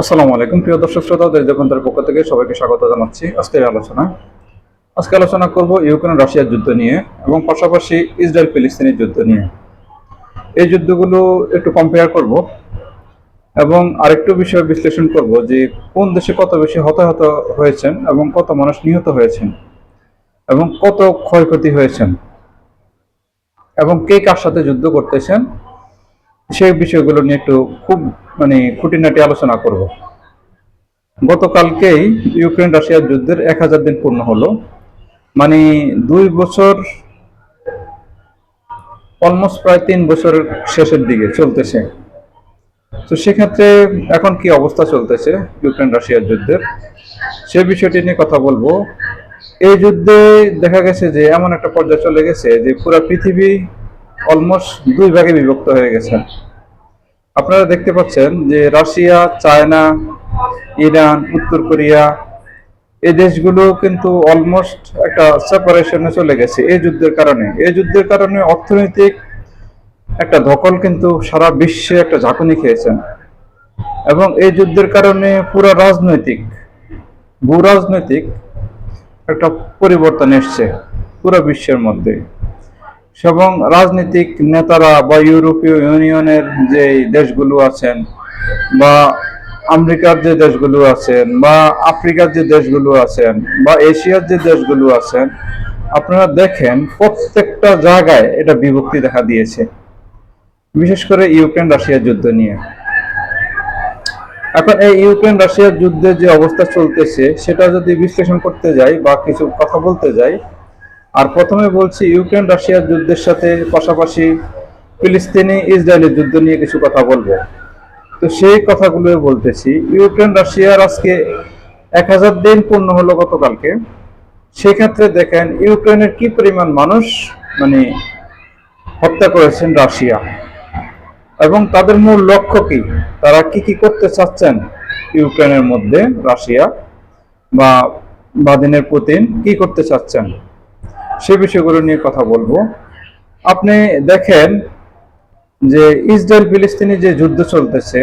আসসালামু আলাইকুম প্রিয় দর্শক শ্রোতা, দেশ দেখান্তরের পক্ষ থেকে সবাইকে স্বাগত জানাচ্ছি আজকের আলোচনা আজকে আলোচনা করব ইউক্রেন রাশিয়ার যুদ্ধ নিয়ে এবং পাশাপাশি ইসরায়েল ফিলিস্তিনের যুদ্ধ নিয়ে। এই যুদ্ধগুলো একটু কম্পেয়ার করব এবং আরেকটু বিষয় বিশ্লেষণ করব যে কোন দেশে কত বেশি হতাহত হয়েছেন এবং কত মানুষ নিহত হয়েছেন এবং কত ক্ষয়ক্ষতি হয়েছেন এবং কে কার সাথে যুদ্ধ করতেছেন, সেই বিষয়গুলো নিয়ে একটু খুব মানে খুঁটিনাটি আলোচনা করব। গতকালকেই ইউক্রেন রাশিয়ার যুদ্ধের এক হাজার দিন পূর্ণ হলো। মানে দুই বছর অলমোস্ট প্রায় তিন বছরের শেষের দিকে চলতেছে। তো সেক্ষেত্রে এখন কি অবস্থা চলতেছে ইউক্রেন রাশিয়ার যুদ্ধের? সে বিষয়টি নিয়ে কথা বলব। এই যুদ্ধে দেখা গেছে যে এমন একটা পর্যায়ে চলে গেছে যে পুরো পৃথিবী অলমোস্ট দুই ভাগে বিভক্ত হয়ে গেছে। আপনারা দেখতে পাচ্ছেন যে রাশিয়া, চায়না, ইরান, উত্তর কোরিয়া, এই দেশগুলো কিন্তু অলমোস্ট একটা সেপারেশনে চলে গেছে এই যুদ্ধের কারণে। এই যুদ্ধের কারণে অর্থনৈতিক একটা ধকল কিন্তু সারা বিশ্বে একটা ঝাঁকুনি খেয়েছেন। এবং এই যুদ্ধের কারণে পুরো রাজনৈতিক, ভূ রাজনৈতিক একটা পরিবর্তন এসছে পুরো বিশ্বের মধ্যে। এবং রাজনৈতিক নেতারা বা ইউরোপীয় ইউনিয়নের যে দেশগুলো আছেন বা আমেরিকার যে দেশগুলো আছেন বা আফ্রিকার যে দেশগুলো আছেন বা এশিয়ার যে দেশগুলো আছেন, আপনারা দেখেন প্রত্যেকটা জায়গায় এটা বিভক্তি দেখা দিয়েছে। বিশেষ করে ইউক্রেন রাশিয়ার যুদ্ধ নিয়ে। এখন এই ইউক্রেন রাশিয়ার যুদ্ধের যে অবস্থা চলতেছে, সেটা যদি বিশ্লেষণ করতে যাই বা কিছু কথা বলতে যাই আর প্রথমে বলছি ইউক্রেন রাশিয়ার যুদ্ধের সাথে পাশাপাশি ফিলিস্তিনি ইসরায়েলের যুদ্ধ নিয়ে কিছু কথা বলব। তো সেই কথাগুলো বলতেছি। ইউক্রেন রাশিয়ার আজকে এক হাজার দিন পূর্ণ হলো গতকালকে। সেক্ষেত্রে দেখেন ইউক্রেনের কি পরিমাণ মানুষ মানে হত্যা করেছেন রাশিয়া? এবং তাদের মূল লক্ষ্য কি? তারা কি কি করতে চাচ্ছেন ইউক্রেনের মধ্যে রাশিয়া বা বাদিনের পুতিন কি করতে চাচ্ছেন? সে বিষয়গুলো নিয়ে কথা বলব। আপনি দেখেন যে ইসরায়েল ফিলিস্তিনি যে যুদ্ধ চলতেছে,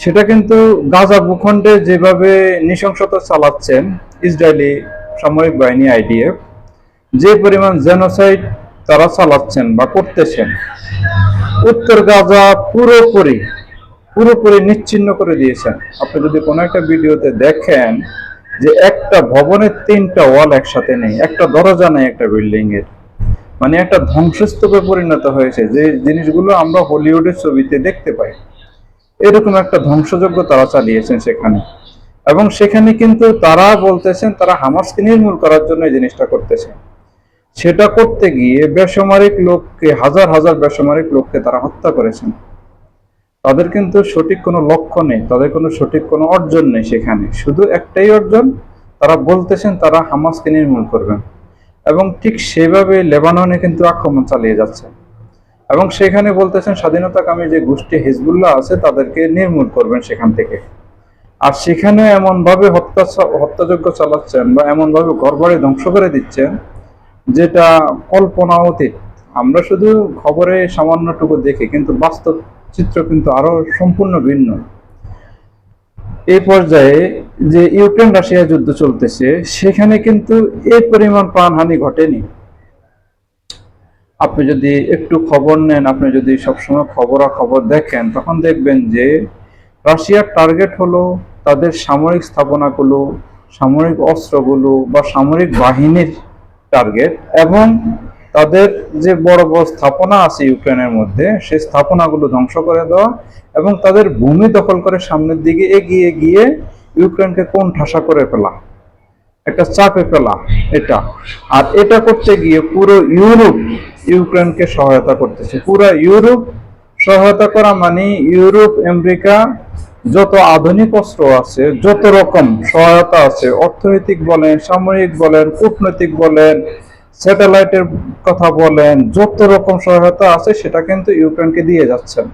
সেটা কিন্তু গাজা ভূখণ্ডে যেভাবে নৃশংসতা চালাচ্ছেন ইসরায়েলি সামরিক বাহিনী আইডিএফ, যে পরিমাণ জেনোসাইড তারা চালাচ্ছেন বা করতেছেন, উত্তর গাজা পুরোপুরি পুরোপুরি নিচ্ছিন্ন করে দিয়েছেন। আপনি যদি কোনো একটা ভিডিওতে দেখেন যে একটা ভবনের তিনটা ওয়াল একসাথে নেই, একটা দরজা নেই একটা বিল্ডিং এর। মানে একটা ধ্বংসস্তূপে পরিণত হয়েছে, যে জিনিসগুলো আমরা হলিউডের ছবিতে দেখতে পাই। এরকম একটা ধ্বংসযজ্ঞ তারা চালিয়েছেন সেখানে। এবং সেখানে কিন্তু তারা বলতেছেন, তারা হামাসকে নির্মূল করার জন্য এই জিনিসটা করতেছে। সেটা করতে গিয়ে বেসামরিক লোককে, হাজার হাজার বেসামরিক লোককে তারা হত্যা করেছেন। তাদের কিন্তু সঠিক কোনো লক্ষ্য নেই, তাদের কোনো সঠিক কোনো অর্জন নেই সেখানে। শুধু একটাই অর্জন, তারা বলতেছেন তারা হামাসকে নির্মূল করবেন। এবং ঠিক সেভাবে লেবাননে কিন্তু আক্রমণ চালিয়ে যাচ্ছে। এবং সেখানে বলতেছেন স্বাধীনতাকামী যে গোষ্ঠী হিজবুল্লাহ আছে, তাদেরকে নির্মূল করবেন সেখান থেকে। আর সেখানে এমনভাবে হত্যা হত্যাযজ্ঞ চালাচ্ছেন বা এমনভাবে ঘরবাড়ি ধ্বংস করে দিচ্ছেন, যেটা কল্পনা অতীত। আমরা শুধু খবরে সামান্যটুকু দেখি, কিন্তু বাস্তব চিত্র কিন্তু আরও সম্পূর্ণ ভিন্ন। এই পর্যায়ে যে ইউক্রেন রাশিয়া যুদ্ধ চলতেছে, সেখানে কিন্তু এই পরিমাণ প্রাণহানি ঘটেনি। আপনি যদি একটু খবর নেন, আপনি যদি সবসময় খবরাখবর দেখেন, তখন দেখবেন যে রাশিয়ার টার্গেট হলো তাদের সামরিক স্থাপনাগুলো, সামরিক অস্ত্রগুলো বা সামরিক বাহিনীর টার্গেট এবং তাদের যে বড় বড় স্থাপনা আছে ইউক্রেনের মধ্যে, সেই স্থাপনাগুলো ধ্বংস করে দেওয়া এবং তাদের ভূমি দখল করে সামনের দিকে এগিয়ে গিয়ে ইউক্রেনকে কোন ঠাসা করে ফেলা, একটা চাপে ফেলা এটা। আর এটা করতে গিয়ে পুরো ইউরোপ ইউক্রেনকে সহায়তা করতেছে। পুরো ইউরোপ সহায়তা করা মানে ইউরোপ, আমেরিকা, যত আধুনিক অস্ত্র আছে, যত রকম সহায়তা আছে, অর্থনৈতিক বলেন, সামরিক বলেন, কূটনৈতিক বলেন স্যাটেলাইটের কথা বলেন, যত রকম সহায়তা আছে সেটা কিন্তু ইউক্রেনকে দিয়ে যাচ্ছেন।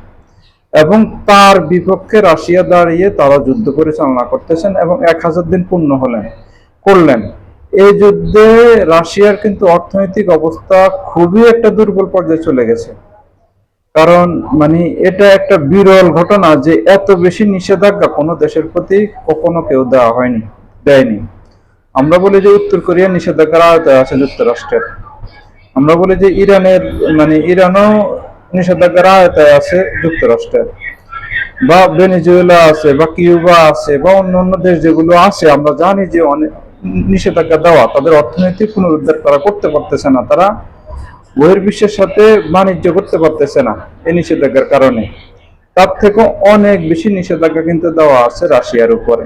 এবং তার বিপক্ষে রাশিয়া দাঁড়িয়ে তারা যুদ্ধ পরিচালনা করতেছেন এবং এক হাজার দিন পূর্ণ হলেন, করলেন। এই যুদ্ধে রাশিয়ার কিন্তু অর্থনৈতিক অবস্থা খুবই একটা দুর্বল পর্যায়ে চলে গেছে। কারণ মানে এটা একটা বিরল ঘটনা যে এত বেশি নিষেধাজ্ঞা কোনো দেশের প্রতি কখনো কেউ দেওয়া হয়নি, দেয়নি। আমরা বলি যে উত্তর কোরিয়া নিষেধাজ্ঞার আওতায় আছে যুক্তরাষ্ট্রের। আমরা বলি যে ইরানের মানে ইরানও নিষেধাজ্ঞার আওতায় আছে যুক্তরাষ্ট্রের। বা ভেনেজুয়েলা আছে, বা কিউবা আছে, বা অন্য অন্য দেশ যেগুলো আছে, আমরা জানি যে অনেক নিষেধাজ্ঞা দেওয়া, তাদের অর্থনৈতিক পুনরুদ্ধার তারা করতে পারতেছে না। তারা বহির্বিশ্বের সাথে বাণিজ্য করতে পারতেছে না এই নিষেধাজ্ঞার কারণে। তার থেকে অনেক বেশি নিষেধাজ্ঞা কিন্তু দেওয়া আছে রাশিয়ার উপরে।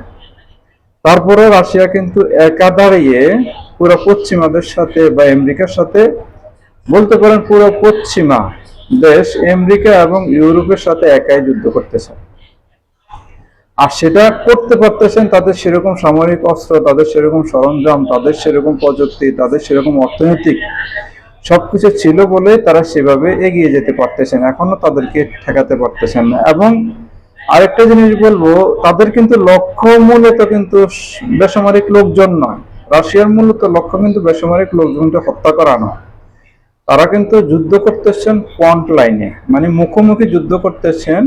তারপরে রাশিয়া কিন্তু একা দাঁড়িয়ে পুরো পশ্চিমাদের সাথে বা আমেরিকার সাথে, বলতে পারেন পুরো পশ্চিমা দেশ আমেরিকা এবং ইউরোপের সাথে একাই যুদ্ধ করতেছে। আর সেটা করতে পারতেছেন তাদের সেরকম সামরিক অস্ত্র, তাদের সেরকম সরঞ্জাম, তাদের সেরকম প্রযুক্তি, তাদের সেরকম অর্থনৈতিক সবকিছু ছিল বলে তারা সেভাবে এগিয়ে যেতে পারতেছেন, এখনও তাদেরকে ঠেকাতে পারতেছেন না। এবং আরেকটা জিনিস বলব, তাদের কিন্তু লক্ষ্য মূলত কিন্তু বেসামরিক লোকজন নয়। রাশিয়ার মূলত লক্ষ্য কিন্তু বেসামরিক লোকজনকে হত্যা করা নয় তারা কিন্তু যুদ্ধ করতেছেন ফ্রন্ট লাইনে মানে মুখোমুখি যুদ্ধ করতেছেন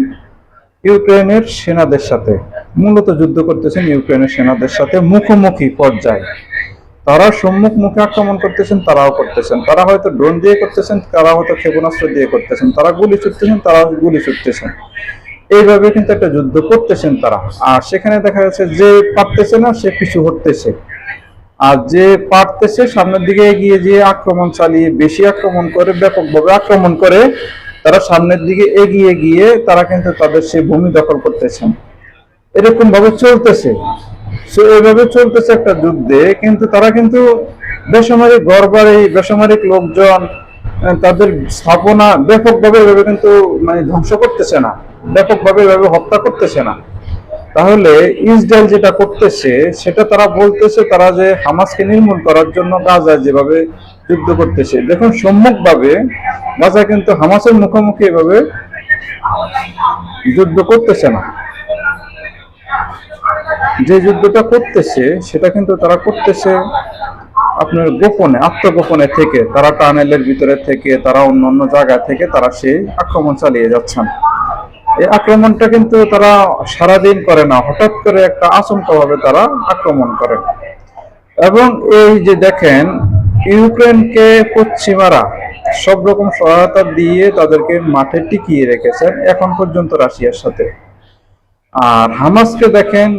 ইউক্রেনের সেনাদের সাথে। মূলত যুদ্ধ করতেছেন ইউক্রেনের সেনাদের সাথে মুখোমুখি পর্যায়ে। তারা সম্মুখ মুখে আক্রমণ করতেছেন, তারাও করতেছেন। তারা হয়তো ড্রোন দিয়ে করতেছেন, তারা হয়তো ক্ষেপণাস্ত্র দিয়ে করতেছেন। তারা গুলি ছুটতেছেন তারা গুলি ছুটতেছেন। এইভাবে কিন্তু একটা যুদ্ধ করতেছেন তারা। আর সেখানে দেখা যাচ্ছে যে পারতেছে না, সে পিছু হটতেছে। আর যে পারতেছে, সামনের দিকে এগিয়ে গিয়ে আক্রমণ চালিয়ে বেশি আক্রমণ করে, ব্যাপকভাবে আক্রমণ করে, তারা সামনের দিকে এগিয়ে গিয়ে তারা কিন্তু তাদের সেই ভূমি দখল করতেছেন। এরকম ভাবে চলতেছে। সো এইভাবে চলতেছে একটা যুদ্ধে, কিন্তু তারা কিন্তু বেসামরিক ঘর বাড়ি বেসামরিক লোকজন তাদের স্থাপনা ব্যাপকভাবে এভাবে কিন্তু মানে ধ্বংস করতেছে না, ব্যাপকভাবে এভাবে হত্যা করতেছে না। তাহলে ইসরায়েল যেটা করতেছে, সেটা তারা বলতেছে তারা যে হামাসকে নির্মূল করার জন্য গাজায় যেভাবে যুদ্ধ করতেছে। দেখুন, সম্মুখভাবে গাজা কিন্তু হামাসের মুখোমুখি এভাবে যুদ্ধ করতেছে না। যে যুদ্ধটা করতেছে, সেটা কিন্তু তারা করতেছে আপনার গোপনে, আত্মগোপনে থেকে, তারা টানেলের ভিতরে থেকে, তারা অন্য অন্য জায়গা থেকে তারা সেই আক্রমণ চালিয়ে যাচ্ছেন। এই আক্রমণটা কিন্তু তারা সারাদিন করে না, হঠাৎ করে একটা আচমকা ভাবে তারা আক্রমণ করে। এবং এই যে দেখেন, ইউক্রেনকে পশ্চিমারা সব রকম সহায়তা দিয়ে তাদেরকে মাঠে টিকিয়ে রেখেছেন, এখন পর্যন্ত রাশিয়ার সাথে। আর হামাসকে দেখেন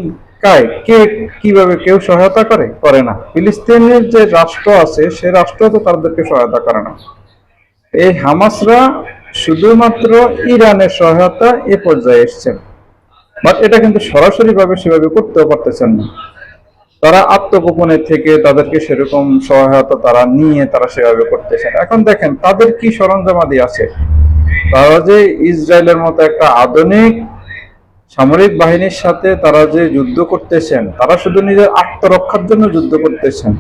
কায় কে কীভাবে কেউ সহায়তা করে? করে না। ফিলিস্তিনের যে রাষ্ট্র আছে, সে রাষ্ট্র তো তাদেরকে সহায়তা করে না। এই হামাসরা শুধুমাত্র ইরানের সহায়তা এ পর্যায়ে এসছেন। বাট এটা কিন্তু সরাসরি ভাবে সেভাবে করতেও পারতেছেন না। তারা আত্মগোপনে থেকে তাদেরকে সেরকম সহায়তা তারা নিয়ে তারা সেভাবে করতেছেন। এখন দেখেন, তাদের কি সরঞ্জামাদি আছে? তারা যে ইসরায়েলের মতো একটা আধুনিক সামরিক বাহিনীর সাথে তারা যে যুদ্ধ করতেছেন, তারা শুধু নিজের আত্মরক্ষার জন্য যুদ্ধ করতেছেন।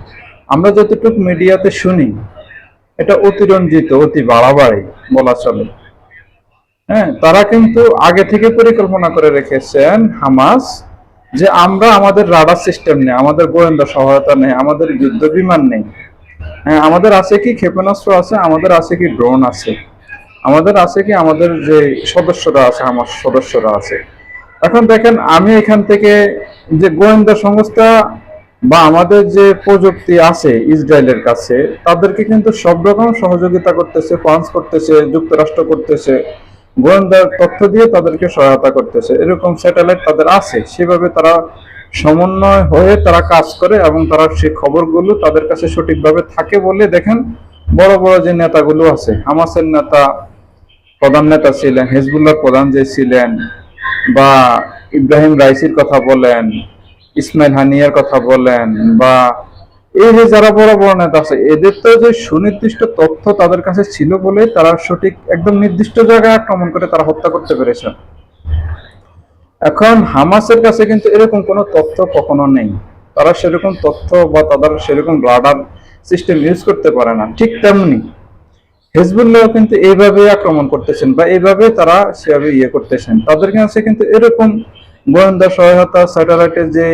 আমরা যতটুকু মিডিয়াতে শুনি, এটা অতিরঞ্জিত, অতি বাড়াবাড়ি বলা চলে। হ্যাঁ তারা কিন্তু আগে থেকে পরিকল্পনা করে রেখেছেন হামাস যে আমরা আমাদের রাডার সিস্টেম নেই, আমাদের গোয়েন্দা সহায়তা নেই, আমাদের যুদ্ধ বিমান নেই। হ্যাঁ আমাদের আছে কি ক্ষেপণাস্ত্র আছে, আমাদের আছে কি ড্রোন আছে। আমাদের আছে কি আমাদের যে সদস্যরা আছে, আমার সদস্যরা আছে। এখন দেখেন, আমি এখান থেকে যে গোয়েন্দা সংস্থা বা আমাদের যে প্রযুক্তি আছে ইসরায়েলের কাছে, তাদেরকে কিন্তু সব রকম সহযোগিতা করতেছে ফান্স করতেছে, যুক্তরাষ্ট্র করতেছে গোয়েন্দার তথ্য দিয়ে তাদেরকে সহায়তা করতেছে। এরকম স্যাটেলাইট তাদের আছে, সেভাবে তারা সমন্বয় হয়ে তারা কাজ করে এবং তারা সেই খবরগুলো তাদের কাছে সঠিকভাবে থাকে বলে দেখেন বড় বড় যে নেতাগুলো আছে, হামাসের নেতা, প্রধান নেতা ছিলেন হিজবুল্লাহ প্রধান যে ছিলেন বা ইব্রাহিম রাইসির কথা বলেন, ইসমাইল হানিয়ার কথা বলেন, বা এই যে যারা বড় বড় নেতা আছে, এদের তো যে সুনির্দিষ্ট তথ্য তাদের কাছে ছিল বলে তারা সঠিক একদম নির্দিষ্ট জায়গায় আক্রমণ করে তারা হত্যা করতে পেরেছে। এখন হামাসের কাছে কিন্তু এরকম কোনো তথ্য কখনো নেই। তারা সেরকম তথ্য বা তাদের সেরকম রাডার সিস্টেম ইউজ করতে পারে না, ঠিক তেমনি হেজবুল্লাহ কিন্তু এইভাবে আক্রমণ করতেছেন বা এইভাবে তারা সেভাবে ইয়ে করতেছেন। তাদের কাছে কিন্তু এরকম গোয়েন্দা সহায়তা, স্যাটেলাইটের যে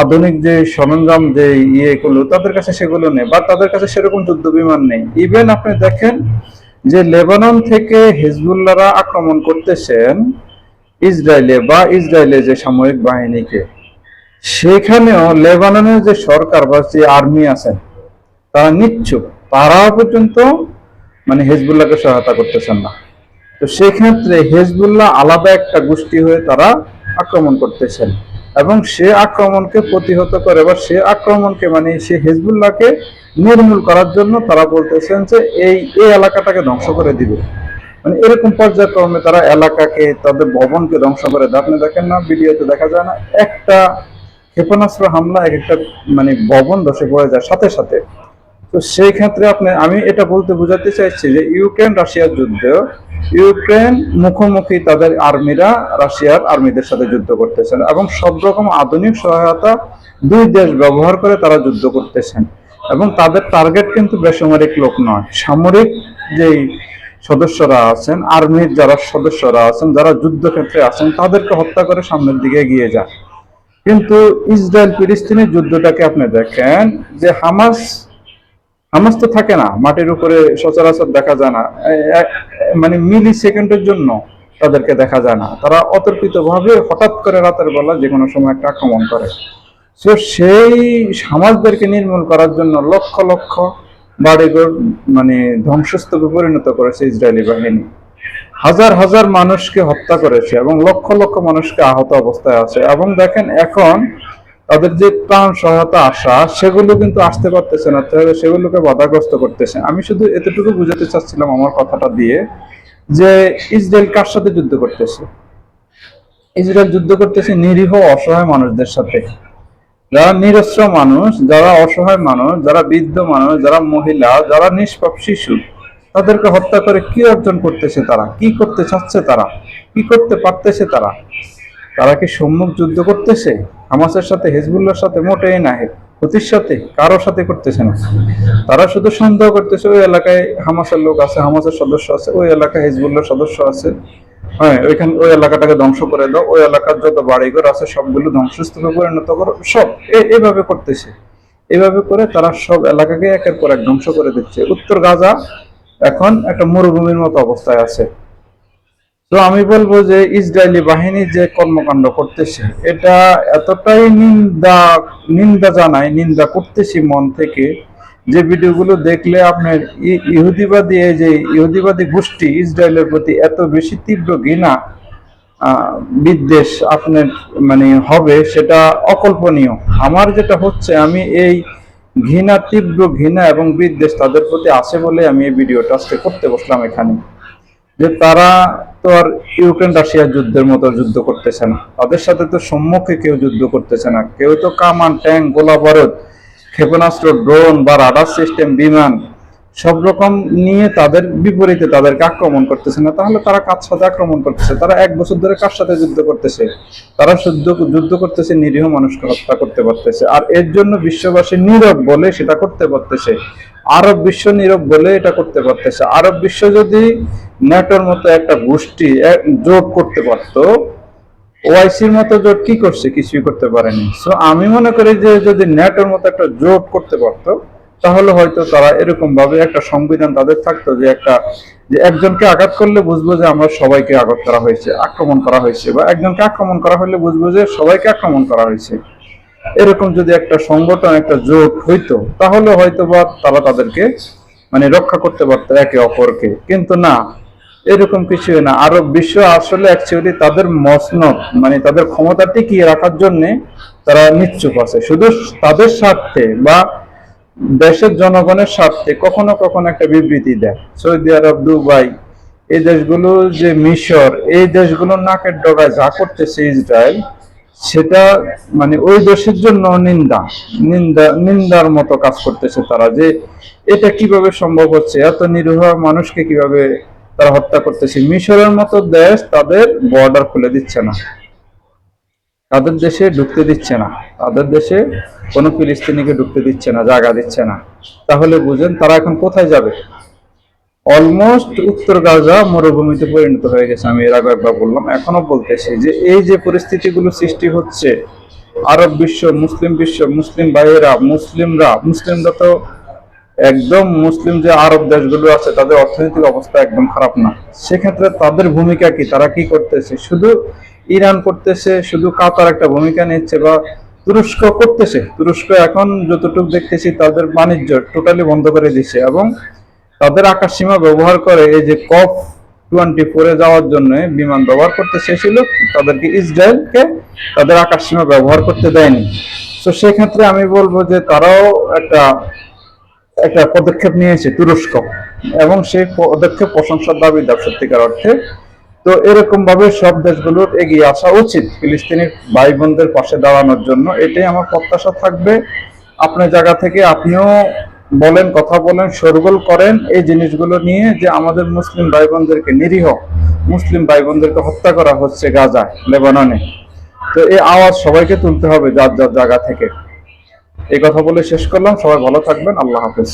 আধুনিক যে সরঞ্জাম, যে ইয়েগুলো, তাদের কাছে সেগুলো নেই বা তাদের কাছে সেরকম যুদ্ধ বিমান নেই। ইভেন আপনি দেখেন যে লেবানন থেকে হিজবুল্লাহরা আক্রমণ করতেছেন ইসরায়েলে বা ইসরায়েলে যে সামরিক বাহিনীকে। সেখানেও লেবাননের যে সরকার বা যে আর্মি আছেন, তারা নিচ্ছুক। তারাও পর্যন্ত মানে হেজবুল্লাহকে সহায়তা করতেছেন না। তো সেক্ষেত্রে হেজবুল্লাহ আলাদা একটা গোষ্ঠী হয়ে তারা আক্রমণ করতেছেন এবং সে আক্রমণকে প্রতিহত করে বা সে আক্রমণকে মানে সে হেজবুল্লাহকে নির্মূল করার জন্য তারা বলতেছেন যে এই এই এলাকাটাকে ধ্বংস করে দিবে। মানে এরকম পর্যায়ক্রমে তারা এলাকাকে, তাদের ভবনকে ধ্বংস করে দেয়। আপনি দেখেন না, ভিডিওতে দেখা যায় না, একটা ক্ষেপণাস্ত্র হামলা এক একটা মানে ভবন ধসে পড়ে যায় সাথে সাথে। তো সেই ক্ষেত্রে আপনি, আমি এটা বলতে বোঝাতে চাইছি যে ইউক্রেন রাশিয়ার যুদ্ধ, ইউক্রেন মুখোমুখি তাদের আর্মিরা রাশিয়ার আর্মিদের সাথে যুদ্ধ করতেছেন এবং সব রকম আধুনিক সহায়তা দুই দেশ ব্যবহার করে তারা যুদ্ধ করতেছেন। এবং তাদের টার্গেট কিন্তু বেসামরিক লোক নয়, সামরিক যেই সদস্যরা আছেন, আর্মির যারা সদস্যরা আছেন, যারা যুদ্ধক্ষেত্রে আছেন, তাদেরকে হত্যা করে সামনের দিকে এগিয়ে যায় কিন্তু ইসরায়েল ফিলিস্তিনের যুদ্ধটাকে আপনি দেখেন যে হামাস হামাস তো থাকে না, মাটির উপরে সচরাচর দেখা যায় না। মানে মিলি সেকেন্ডের জন্য তাদেরকে দেখা যায় না। তারা অতর্কিত ভাবে হঠাৎ করে রাতের বেলা যে কোনো সময় একটা আক্রমণ করে। সো সেই সমাজদেরকে নির্মূল করার জন্য লক্ষ লক্ষ বাড়িঘর মানে ধ্বংসস্তূপে পরিণত করেছে ইসরায়েলি বাহিনী। হাজার হাজার মানুষকে হত্যা করেছে এবং লক্ষ লক্ষ মানুষকে আহত অবস্থায় আছে। এবং দেখেন এখন তাদের যে ত্রাণ সহায়তা আসা সেগুলো কিন্তু আসতে পারতেছে না সেগুলোকে বাধাগ্রস্ত করতেছে। আমি শুধু এতটুকু বুঝাতে চাচ্ছিলাম আমার কথাটা দিয়ে যে ইসরায়েল কার সাথে যুদ্ধ করতেছে? ইসরায়েল যুদ্ধ করতেছে নিরীহ, অসহায় মানুষদের সাথে। যারা নিরস্ত্র মানুষ, যারা অসহায় মানুষ, যারা বৃদ্ধ মানুষ, যারা মহিলা, যারা নিষ্পাপ শিশু, তাদেরকে হত্যা করে কি অর্জন করতেছে তারা? কি করতে চাচ্ছে তারা? কি করতে পারতেছে তারা? তারা কি সম্মুখ যুদ্ধ করতেছে? হামাসের সাথে, হিজবুল্লাহর সাথে মোটেই না ক্ষতির সাথে, কারোর সাথে করতেছে না। তারা শুধু সন্দেহ করতেছে, ওই এলাকায় হামাসের লোক আছে, হামাসের সদস্য আছে, ওই এলাকায় হিজবুল্লাহর সদস্য আছে। হ্যাঁ ওইখান ওই এলাকাটাকে ধ্বংস করে দাও, ওই এলাকার যত বাড়িঘর আছে, সবগুলো ধ্বংসস্তূপে পরিণত করো। সব, এ- এইভাবে করতেছে। এভাবে করে তারা সব এলাকাকে একের পর এক ধ্বংস করে দিচ্ছে। উত্তর গাজা এখন একটা মরুভূমির মতো অবস্থায় আছে। তো আমি বলব যে ইসরায়েলি বাহিনী যে কর্মকাণ্ড করতেছে, এটা এতটাই নিন্দা নিন্দা জানায়, নিন্দা করতেছি মন থেকে যে ভিডিওগুলো দেখলে আপনার ইহুদিবাদী, এই যে ইহুদিবাদী গোষ্ঠী ইসরায়েলের প্রতি এত বেশি তীব্র ঘৃণা বিদ্বেষ আপনার মানে হবে সেটা অকল্পনীয়। আমার যেটা হচ্ছে আমি এই ঘৃণা, তীব্র ঘৃণা এবং বিদ্বেষ তাদের প্রতি আছে বলে আমি এই ভিডিওটা আজকে করতে বসলাম এখানে। যে তারা তো আর ইউক্রেন রাশিয়ার যুদ্ধের মতো যুদ্ধ করতেছে না। তাদের সাথে তো সম্মুখে কেউ যুদ্ধ করতেছে না। কেউ তো কামান, ট্যাঙ্ক, গোলা বারুদ ক্ষেপণাস্ত্র, ড্রোন বা রাডার সিস্টেম, বিমান সব রকম নিয়ে তাদের বিপরীতে তাদেরকে আক্রমণ করতেছে না। তাহলে তারা কার সাথে আক্রমণ করতেছে? তারা এক বছর ধরে কার সাথে যুদ্ধ করতেছে? তারা শুদ্ধ যুদ্ধ করতেছে, নিরীহ মানুষকে হত্যা করতে পারতেছে। আর এর জন্য বিশ্ববাসী নীরব বলে সেটা করতে পারতেছে। আরব বিশ্ব নীরব বলে এটা করতে পারতেছে। আরব বিশ্ব যদি ন্যাটোর মতো একটা গোষ্ঠী জোট করতে পারতো। ওআইসির মতো জোট কি করছে? কিছুই করতে পারেনি। সো আমি মনে করি যে যদি ন্যাটোর মতো একটা জোট করতে পারতো, তাহলে হয়তো তারা এরকম ভাবে একটা সংবিধান তাদের থাকতো যে একটা, যে একজনকে আঘাত করলে বুঝব যে আমরা সবাইকে আঘাত করা হয়েছে, আক্রমণ করা হয়েছে, বা একজনকে আক্রমণ করা হলে বুঝব যে সবাইকে আক্রমণ করা হয়েছে। এরকম যদি একটা সংগঠন, একটা জোট হইতো, তাহলে হয়তো বা তারা তাদেরকে মানে রক্ষা করতে পারতো একে অপরকে। কিন্তু না এরকম কিছুই না। আরও বিশ্ব আসলে অ্যাকচুয়ালি তাদের মসনদ মানে তাদের ক্ষমতা টিকিয়ে রাখার জন্য তারা নিশ্চুপ আছে। শুধু তাদের স্বার্থে বা দেশের জনগণের স্বার্থে কখনো কখনো একটা বিবৃতি দেয়। সৌদি আরব, দুবাই, এই দেশগুলো যে মিশর, এই দেশগুলোর নাকের ডগায় যা করতেছে ইসরায়েল, সেটা মানে ওই দেশের জন্য নিন্দা নিন্দা, নিন্দার মতো কাজ করতেছে তারা যে এটা কীভাবে সম্ভব হচ্ছে? এত নিরীহ মানুষকে কীভাবে তারা হত্যা করতেছে। মিশরের মতো দেশ তাদের বর্ডার খুলে দিচ্ছে না। তাদের দেশে ঢুকতে দিচ্ছে না। তাদের দেশে কোনো ফিলিস্তিনিকে ঢুকতে দিচ্ছে না, জায়গা দিচ্ছে না। তাহলে বুঝেন তারা এখন কোথায় যাবে? অলমোস্ট উত্তর গাজা মরুভূমিতে পরিণত হয়ে গেছে। আমি এর আগে একবার বললাম, এখনও বলতেছি যে এই যে পরিস্থিতিগুলো সৃষ্টি হচ্ছে, আরব বিশ্ব, মুসলিম বিশ্ব, মুসলিম ভাইয়েরা, মুসলিমরা মুসলিমরা তো একদম মুসলিম যে আরব দেশগুলো আছে, তাদের অর্থনৈতিক অবস্থা একদম খারাপ না। সেক্ষেত্রে তাদের ভূমিকা কি? তারা কি করতেছে? শুধু ইরান করতেছে, শুধু কাতার একটা ভূমিকা নিচ্ছে বা তুরস্ক করতেছে? তুরস্ক এখন যতটুকু দেখতেছি তাদের বাণিজ্য টোটালি বন্ধ করে দিচ্ছে এবং তাদের আকাশ সীমা ব্যবহার করে এই যে কফ টোয়েন্টি ফোরে যাওয়ার জন্য বিমান ব্যবহার করতে চেয়েছিল, তাদেরকে ইসরায়েলকে তাদের আকাশ সীমা ব্যবহার করতে দেয়নি। তো সেক্ষেত্রে আমি বলব যে তারাও একটা একটা পদক্ষেপ নিয়েছে তুরস্ক। এবং সেই পদক্ষেপ প্রশংসার দাবিদার সত্যিকার অর্থে। তো এরকম ভাবে সব দেশগুলোর এগিয়ে আসা উচিত। ফিলিস্তিনি ভাই বোনদের পাশে দাঁড়ানোর জন্য। এটাই আমার প্রত্যাশা থাকবে। আপনার জায়গা থেকে আপনিও বলেন, কথা বলেন, শোরগোল করেন এই জিনিসগুলো নিয়ে যে আমাদের মুসলিম ভাই বোনদেরকে নিরীহ মুসলিম ভাই বোনদেরকে হত্যা করা হচ্ছে গাজা লেবাননে। তো এই আওয়াজ সবাইকে তুলতে হবে যার যার জায়গা থেকে। এই কথা বলে শেষ করলাম। সবাই ভালো থাকবেন। আল্লাহ হাফেজ।